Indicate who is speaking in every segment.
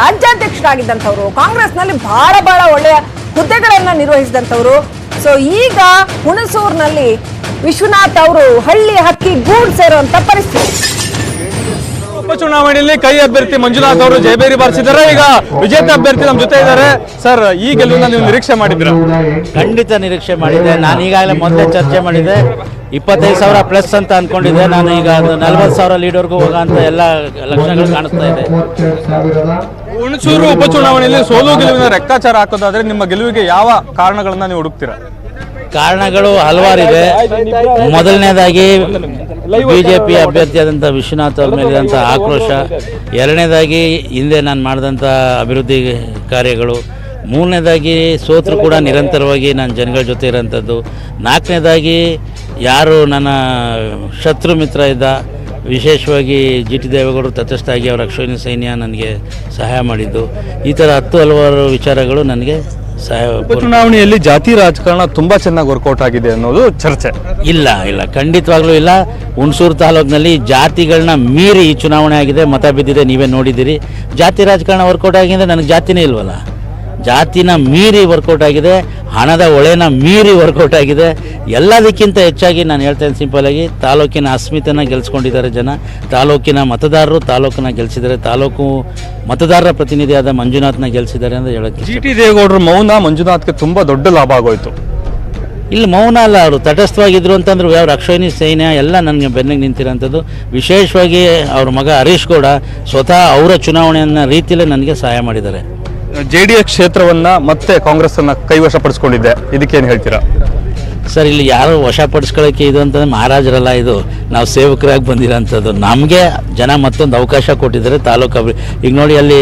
Speaker 1: ರಾಜ್ಯಾಧ್ಯಕ್ಷರಾಗಿದ್ದಂಥವ್ರು, ಕಾಂಗ್ರೆಸ್ನಲ್ಲಿ ಬಹಳ ಬಹಳ ಒಳ್ಳೆಯ ಹುದ್ದೆಗಳನ್ನ ನಿರ್ವಹಿಸಿದಂಥವ್ರು. ಸೊ ಈಗ ಹುಣಸೂರಿನಲ್ಲಿ ವಿಶ್ವನಾಥ್ ಅವರು ಹಳ್ಳಿ ಹಕ್ಕಿ ಗೂಡ್ ಸೇರುವಂತ ಪರಿಸ್ಥಿತಿ.
Speaker 2: ಉಪಚುನಾವಣೆಯಲ್ಲಿ ಕೈ ಅಭ್ಯರ್ಥಿ ಮಂಜುನಾಥ್ ಅವರು ಜಯಬೇರಿ ಬಾರಿಸಿದ್ದಾರೆ. ಈಗ ವಿಜೇತ ಅಭ್ಯರ್ಥಿ ನಮ್ಮ ಜೊತೆ ಇದ್ದಾರೆ. ಸರ್ ಈ ಗೆಲುವನ್ನ ನೀವು ನಿರೀಕ್ಷೆ ಮಾಡಿದ್ರ
Speaker 3: ಖಂಡಿತ ನಿರೀಕ್ಷೆ ಮಾಡಿದೆ. ನಾನು ಈಗಾಗಲೇ ಮೊದಲೇ ಚರ್ಚೆ ಮಾಡಿದೆ. ಇಪ್ಪತ್ತೈದು ಸಾವಿರ ಪ್ಲಸ್ ಅಂತ ಅನ್ಕೊಂಡಿದ್ದೆ. ನಾನು ಈಗ ಅದು ನಲ್ವತ್ತು ಸಾವಿರ ಲೀಡರ್ಗೂ ಅಂತ ಎಲ್ಲ ಲಕ್ಷಣಗಳು ಕಾಣಿಸ್ತಾ ಇದೆ.
Speaker 2: ಹುಣಸೂರು ಉಪಚುನಾವಣೆಯಲ್ಲಿ ಸೋಲು ಗೆಲುವಿನ ಲೆಕ್ಕಾಚಾರ ಹಾಕೋದಾದ್ರೆ ನಿಮ್ಮ ಗೆಲುವಿಗೆ ಯಾವ ಕಾರಣಗಳನ್ನ ನೀವು ಹುಡುಕ್ತೀರಾ?
Speaker 3: ಕಾರಣಗಳು ಹಲವಾರಿವೆ ಮೊದಲನೇದಾಗಿ ಬಿಜೆಪಿ ಅಭ್ಯರ್ಥಿಯಾದಂಥ ವಿಶ್ವನಾಥ್ ಅವ್ರ ಮೇಲಿದಂಥ ಆಕ್ರೋಶ. ಎರಡನೇದಾಗಿ ಹಿಂದೆ ನಾನು ಮಾಡಿದಂಥ ಅಭಿವೃದ್ಧಿ ಕಾರ್ಯಗಳು. ಮೂರನೇದಾಗಿ ಸೋತರು ಕೂಡ ನಿರಂತರವಾಗಿ ನಾನು ಜನಗಳ ಜೊತೆ ಇರೋಂಥದ್ದು. ನಾಲ್ಕನೇದಾಗಿ ಯಾರು ನನ್ನ ಶತ್ರು ಮಿತ್ರ ಇದ್ದ ವಿಶೇಷವಾಗಿ ಜಿ ಟಿ ದೇವೇಗೌಡರು ಅವರ ಅಕ್ಷೋಹಿಣಿ ಸೈನ್ಯ ನನಗೆ ಸಹಾಯ ಮಾಡಿದ್ದು. ಈ ಥರ ಹತ್ತು ಹಲವಾರು ವಿಚಾರಗಳು ನನಗೆ
Speaker 2: ಉಪಚುನಾವಣೆಯಲ್ಲಿ ಜಾತಿ ರಾಜಕಾರಣ ತುಂಬಾ ಚೆನ್ನಾಗಿ ವರ್ಕೌಟ್ ಆಗಿದೆ ಅನ್ನೋದು ಚರ್ಚೆ.
Speaker 3: ಇಲ್ಲ ಇಲ್ಲ. ಖಂಡಿತವಾಗ್ಲೂ ಇಲ್ಲ. ಹುಣಸೂರು ತಾಲೂಕಿನಲ್ಲಿ ಜಾತಿಗಳನ್ನ ಮೀರಿ ಈ ಚುನಾವಣೆ ಆಗಿದೆ. ಮತ ಬಿದ್ದಿದೆ ನೀವೇ ನೋಡಿದ್ದೀರಿ. ಜಾತಿ ರಾಜಕಾರಣ ವರ್ಕೌಟ್ ಆಗಿದೆ ನನಗೆ ಜಾತಿನೇ ಇಲ್ವಲ್ಲ? ಜಾತಿನ ಮೀರಿ ವರ್ಕೌಟ್ ಆಗಿದೆ ಹಣದ ಒಳೆನ ಮೀರಿ ವರ್ಕೌಟ್ ಆಗಿದೆ. ಎಲ್ಲದಕ್ಕಿಂತ ಹೆಚ್ಚಾಗಿ ನಾನು ಹೇಳ್ತೇನೆ ಸಿಂಪಲ್ ಆಗಿ ತಾಲೂಕಿನ ಅಸ್ಮಿತೆನ ಗೆಲ್ಸ್ಕೊಂಡಿದ್ದಾರೆ ಜನ. ತಾಲೂಕಿನ ಮತದಾರರು ತಾಲೂಕನ್ನ ಗೆಲ್ಸಿದ್ದಾರೆ. ತಾಲೂಕು ಮತದಾರರ ಪ್ರತಿನಿಧಿಯಾದ ಮಂಜುನಾಥ್ನ ಗೆಲ್ಸಿದ್ದಾರೆ ಅಂತ ಹೇಳಕ್ಕೆ
Speaker 2: ಜಿ ಟಿ ದೇವೇಗೌಡರ ಮೌನ ಮಂಜುನಾಥ್ಗೆ ತುಂಬ ದೊಡ್ಡ ಲಾಭ ಆಗೋಯ್ತು.
Speaker 3: ಇಲ್ಲಿ ಮೌನ ಅಲ್ಲ ಅವರು ತಟಸ್ಥವಾಗಿದ್ದರು ಅಂತಂದ್ರೆ ಯಾವ ರಕ್ಷಣಿ ಸೈನ್ಯ ಎಲ್ಲ ನನಗೆ ಬೆನ್ನಿಗೆ ನಿಂತಿರೋಂಥದ್ದು. ವಿಶೇಷವಾಗಿ ಅವ್ರ ಮಗ ಹರೀಶ್ ಗೌಡ ಸ್ವತಃ ಅವರ ಚುನಾವಣೆಯನ್ನ ರೀತಿಯಲ್ಲೇ ನನಗೆ ಸಹಾಯ ಮಾಡಿದ್ದಾರೆ.
Speaker 2: ಜೆ ಡಿ ಎಸ್ ಕ್ಷೇತ್ರವನ್ನ ಮತ್ತೆ ಕಾಂಗ್ರೆಸ್ ಅನ್ನ ಕೈವಶಪಡಿಸ್ಕೊಂಡಿದ್ದೆ. ಇದಕ್ಕೇನು ಹೇಳ್ತೀರಾ?
Speaker 3: ಸರ್, ಇಲ್ಲಿ ಯಾರು ವಶಪಡಿಸ್ಕೊಳ್ಳೋಕ್ಕೆ ಇದು ಅಂತಂದ್ರೆ ಮಹಾರಾಜರಲ್ಲ ಇದು. ನಾವು ಸೇವಕರಾಗಿ ಬಂದಿರೋಂಥದ್ದು. ನಮಗೆ ಜನ ಮತ್ತೊಂದು ಅವಕಾಶ ಕೊಟ್ಟಿದ್ದಾರೆ ತಾಲೂಕು ಈಗ ನೋಡಿ ಅಲ್ಲಿ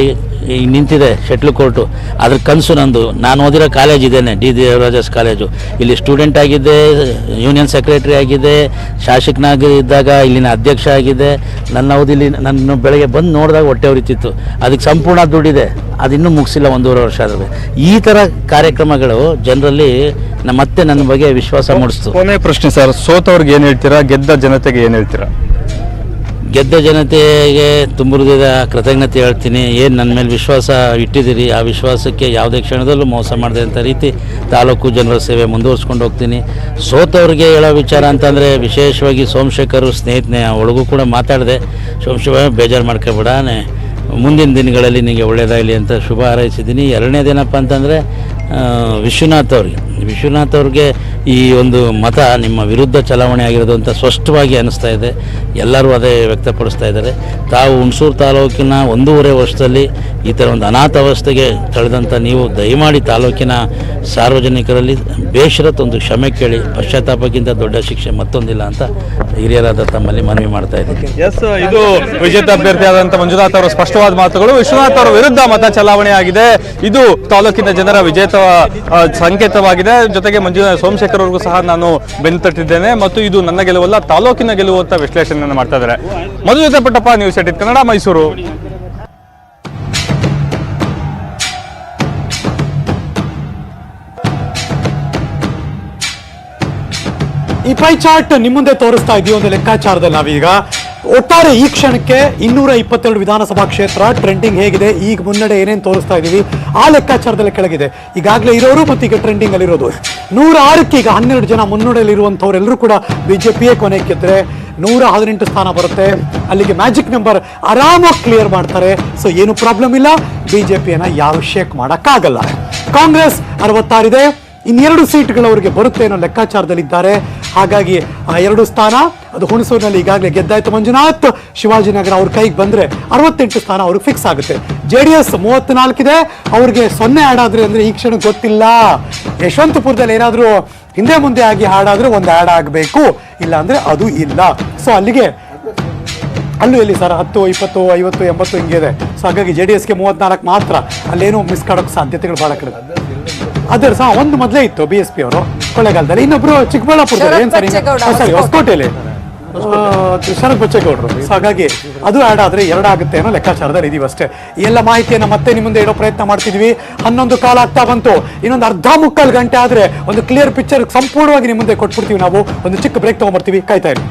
Speaker 3: ಈಗ ನಿಂತಿದೆ ಶೆಟ್ಲ್ ಕೋರ್ಟು. ಅದ್ರ ಕನಸು ನಂದು. ನಾನು ಓದಿರೋ ಕಾಲೇಜ್ ಇದ್ದೇನೆ ಡಿ. ದೇವರಾಜಸ್ ಕಾಲೇಜು. ಇಲ್ಲಿ ಸ್ಟೂಡೆಂಟ್ ಆಗಿದ್ದೆ ಯೂನಿಯನ್ ಸೆಕ್ರೆಟರಿ ಆಗಿದೆ ಶಾಸಕನಾಗಿ ಇದ್ದಾಗ ಇಲ್ಲಿನ ಅಧ್ಯಕ್ಷ ಆಗಿದೆ. ನನ್ನ ಅವಧಿಲಿ ನನ್ನ ಬೆಳಗ್ಗೆ ಬಂದು ನೋಡಿದಾಗ ಹೊಟ್ಟೆ ಉರಿತಿತ್ತು. ಅದಕ್ಕೆ ಸಂಪೂರ್ಣ ದುಡ್ಡಿದೆ. ಇನ್ನೂ ಮುಗಿಸಿಲ್ಲ ಒಂದೂವರೆ ವರ್ಷ ಆದರೆ ಈ ಥರ ಕಾರ್ಯಕ್ರಮಗಳು ಜನರಲ್ಲಿ ಮತ್ತೆ ನನ್ನ ಬಗ್ಗೆ ವಿಶ್ವಾಸ ಮೂಡಿಸ್ತು.
Speaker 2: ಕೊನೆ ಪ್ರಶ್ನೆ ಸರ್ ಸೋತವ್ರಿಗೆ ಏನು ಹೇಳ್ತೀರಾ, ಗೆದ್ದ ಜನತೆಗೆ ಏನು ಹೇಳ್ತೀರಾ?
Speaker 3: ಗೆದ್ದ ಜನತೆಗೆ ತುಂಬ ಕೃತಜ್ಞತೆ ಹೇಳ್ತೀನಿ. ಏನು ನನ್ನ ಮೇಲೆ ವಿಶ್ವಾಸ ಇಟ್ಟಿದ್ದೀರಿ, ಆ ವಿಶ್ವಾಸಕ್ಕೆ ಯಾವುದೇ ಕ್ಷಣದಲ್ಲೂ ಮೋಸ ಮಾಡದೆ ಅಂತ ರೀತಿ ತಾಲೂಕು ಜನರ ಸೇವೆ ಮುಂದುವರ್ಸ್ಕೊಂಡು ಹೋಗ್ತೀನಿ. ಸೋತವ್ರಿಗೆ ಹೇಳೋ ವಿಚಾರ ಅಂತಂದರೆ ವಿಶೇಷವಾಗಿ ಸೋಮಶೇಖರ್ ಸ್ನೇಹಿತನೇ ಒಳಗೂ ಕೂಡ ಮಾತಾಡಿದೆ. ಸೋಮಶೇಖರ್ ಬೇಜಾರು ಮಾಡ್ಕೊಬಿಡಾನೆ. ಮುಂದಿನ ದಿನಗಳಲ್ಲಿ ನಿಮಗೆ ಒಳ್ಳೆಯದಾಗಲಿ ಅಂತ ಶುಭ ಹಾರೈಸಿದ್ದೀನಿ. ಎರಡನೇದೇನಪ್ಪ ಅಂತಂದರೆ ವಿಶ್ವನಾಥ್ ಅವ್ರಿಗೆ. ವಿಶ್ವನಾಥ್ ಅವ್ರಿಗೆ ಈ ಒಂದು ಮತ ನಿಮ್ಮ ವಿರುದ್ಧ ಚಲಾವಣೆ ಆಗಿರೋದು ಅಂತ ಸ್ಪಷ್ಟವಾಗಿ ಅನಿಸ್ತಾ ಇದೆ. ಎಲ್ಲರೂ ಅದೇ ವ್ಯಕ್ತಪಡಿಸ್ತಾ ಇದ್ದಾರೆ. ತಾವು ಹುಣಸೂರು ತಾಲೂಕಿನ ಒಂದೂವರೆ ವರ್ಷದಲ್ಲಿ ಈ ಥರ ಒಂದು ಅನಾಥಾವಸ್ಥೆಗೆ ತಳೆದಂಥ ನೀವು ದಯಮಾಡಿ ತಾಲೂಕಿನ ಸಾರ್ವಜನಿಕರಲ್ಲಿ ಬೇಷರತ್ ಒಂದು ಕ್ಷಮೆ ಕೇಳಿ, ಪಶ್ಚಾತ್ತಾಪಕ್ಕಿಂತ ದೊಡ್ಡ ಶಿಕ್ಷೆ ಮತ್ತೊಂದಿಲ್ಲ ಅಂತ ಹಿರಿಯರಾದ ತಮ್ಮಲ್ಲಿ ಮನವಿ ಮಾಡ್ತಾ ಇದ್ದೀನಿ.
Speaker 2: ಎಸ್ ಇದು ವಿಜೇತ ಅಭ್ಯರ್ಥಿ ಆದಂಥ ಮಂಜುನಾಥ್ ಅವರ ಸ್ಪಷ್ಟವಾದ ಮಾತುಗಳು. ವಿಶ್ವನಾಥ್ ಅವರ ವಿರುದ್ಧ ಮತ ಚಲಾವಣೆ ಆಗಿದೆ. ಇದು ತಾಲೂಕಿನ ಜನರ ವಿಜೇತ ಸಂಕೇತವಾಗಿದೆ. ಜೊತೆಗೆ ಮಂಜುನಾಥ ಸೋಮಶೇಖರ್ ಅವ್ರಿಗೂ ಸಹ ನಾನು ಬೆನ್ನು ತಟ್ಟಿದ್ದೇನೆ. ಮತ್ತು ಇದು ನನ್ನ ಗೆಲುವಲ್ಲ, ತಾಲೂಕಿನ ಗೆಲುವು ಅಂತ ವಿಶ್ಲೇಷಣೆಯನ್ನು ಮಾಡ್ತಾ ಇದ್ದಾರೆ. ಮಧು ಜೊತೆ ಪುಟ್ಟಪ್ಪ ನ್ಯೂಸ್ ಕನ್ನಡ ಮೈಸೂರು
Speaker 4: ಈ ಪೈ ಚಾರ್ಟ್ ನಿಮ್ಮ ಮುಂದೆ ತೋರಿಸ್ತಾ ಇದೀವಿ ಒಂದು ಲೆಕ್ಕಾಚಾರದಲ್ಲಿ ನಾವೀಗ. ಒಟ್ಟಾರೆ ಈ ಕ್ಷಣಕ್ಕೆ ಇನ್ನೂರ ಇಪ್ಪತ್ತೆರಡು ವಿಧಾನಸಭಾ ಕ್ಷೇತ್ರ ಟ್ರೆಂಡಿಂಗ್ ಹೇಗಿದೆ? ಈಗ ಮುನ್ನಡೆ ಏನೇನು ತೋರಿಸ್ತಾ ಇದೀವಿ? ಆ ಲೆಕ್ಕಾಚಾರದಲ್ಲಿ ಕೆಳಗಿದೆ. ಈಗಾಗಲೇ ಇರೋರು ಮತ್ತು ಈಗ ಟ್ರೆಂಡಿಂಗ್ ಅಲ್ಲಿರೋದು ನೂರ ಆರಕ್ಕೆ ಈಗ ಹನ್ನೆರಡು ಜನ ಮುನ್ನಡೆಯಲ್ಲಿರುವಂಥವರೆಲ್ಲರೂ ಕೂಡ ಬಿಜೆಪಿಯೇ ಕೊನೆ ಗೆದ್ರೆ ನೂರ ಹದಿನೆಂಟು ಸ್ಥಾನ ಬರುತ್ತೆ. ಅಲ್ಲಿಗೆ ಮ್ಯಾಜಿಕ್ ನಂಬರ್ ಆರಾಮಾಗಿ ಕ್ಲಿಯರ್ ಮಾಡ್ತಾರೆ. ಸೊ ಏನು ಪ್ರಾಬ್ಲಮ್ ಇಲ್ಲ. ಬಿಜೆಪಿಯನ್ನ ಯಾವ ಶೇಕ್ ಮಾಡೋಕ್ಕಾಗಲ್ಲ. ಕಾಂಗ್ರೆಸ್ ಅರವತ್ತಾರಿದೆ ಇನ್ನೆರಡು ಸೀಟ್ಗಳು ಅವರಿಗೆ ಬರುತ್ತೆ ಅನ್ನೋ ಲೆಕ್ಕಾಚಾರದಲ್ಲಿದ್ದಾರೆ. ಹಾಗಾಗಿ ಆ ಎರಡು ಸ್ಥಾನ, ಅದು ಹುಣಸೂರಿನಲ್ಲಿ ಈಗಾಗಲೇ ಗೆದ್ದಾಯ್ತು ಮಂಜುನಾಥ್. ಶಿವಾಜಿನಗರ ಅವ್ರ ಕೈಗೆ ಬಂದ್ರೆ ಅರವತ್ತೆಂಟು ಸ್ಥಾನ ಅವ್ರಿಗೆ ಫಿಕ್ಸ್ ಆಗುತ್ತೆ. ಜೆ ಡಿ ಎಸ್ ಮೂವತ್ತ್ನಾಲ್ಕಿದೆ, ಅವ್ರಿಗೆ ಸೊನ್ನೆ ಆ್ಯಡ್ ಅಂದ್ರೆ ಈ ಕ್ಷಣ ಗೊತ್ತಿಲ್ಲ. ಯಶವಂತಪುರದಲ್ಲಿ ಏನಾದರೂ ಹಿಂದೆ ಮುಂದೆ ಆಗಿ ಹಾಡಾದ್ರೆ ಒಂದು ಆ್ಯಡ್ ಆಗಬೇಕು. ಇಲ್ಲ ಅಂದ್ರೆ ಅದು ಇಲ್ಲ. ಸೊ ಅಲ್ಲಿಗೆ, ಅಲ್ಲೂ ಎಲ್ಲಿ ಸರ್? ಹತ್ತು, ಇಪ್ಪತ್ತು, ಐವತ್ತು, ಎಂಬತ್ತು ಇದೆ. ಸೊ ಹಾಗಾಗಿ ಜೆ ಡಿ ಎಸ್ಗೆ ಮೂವತ್ನಾಲ್ಕು ಮಾತ್ರ. ಅಲ್ಲೇನು ಮಿಸ್ ಕಾಡೋಕೆ ಸಾಧ್ಯತೆಗಳು ಭಾಳ ಕಡಿಮೆ. ಅದೇ ಸಹ ಒಂದು ಮೊದಲೇ ಇತ್ತು ಬಿ ಎಸ್ ಪಿ ಅವರು ಕೊಳ್ಳೇಗಾಲದಲ್ಲಿ. ಇನ್ನೊಬ್ರು ಚಿಕ್ಕಬಳ್ಳಾಪುರ ಏನ್ ಸರ್ ಹೊಸಕೋಟೆಯಲ್ಲಿ. ಶರತ್ ಬಚ್ಚೇಗೌಡರು. ಹಾಗಾಗಿ ಅದು ಆ್ಯಡ್ ಆದ್ರೆ ಎರಡಾಗುತ್ತೆ ಅನ್ನೋ ಲೆಕ್ಕಾಚಾರದಲ್ಲಿ ಇದೀವಿ ಅಷ್ಟೇ. ಈ ಎಲ್ಲ ಮಾಹಿತಿಯನ್ನು ಮತ್ತೆ ನಿಮ್ಮ ಮುಂದೆ ಇಡೋ ಪ್ರಯತ್ನ ಮಾಡ್ತಿದ್ವಿ. ಹನ್ನೊಂದು ಕಾಲ ಆಗ್ತಾ ಬಂತು. ಇನ್ನೊಂದು ಅರ್ಧ ಮುಕ್ಕಾಲು ಗಂಟೆ ಆದ್ರೆ ಒಂದು ಕ್ಲಿಯರ್ ಪಿಕ್ಚರ್ ಸಂಪೂರ್ಣವಾಗಿ ನಿಮ್ಮ ಮುಂದೆ ಕೊಟ್ಬಿಡ್ತೀವಿ ನಾವು. ಒಂದು ಚಿಕ್ಕ ಬ್ರೇಕ್ ತೊಗೊಂಬರ್ತೀವಿ. ಕಾಯ್ತಾ ಇರಿ.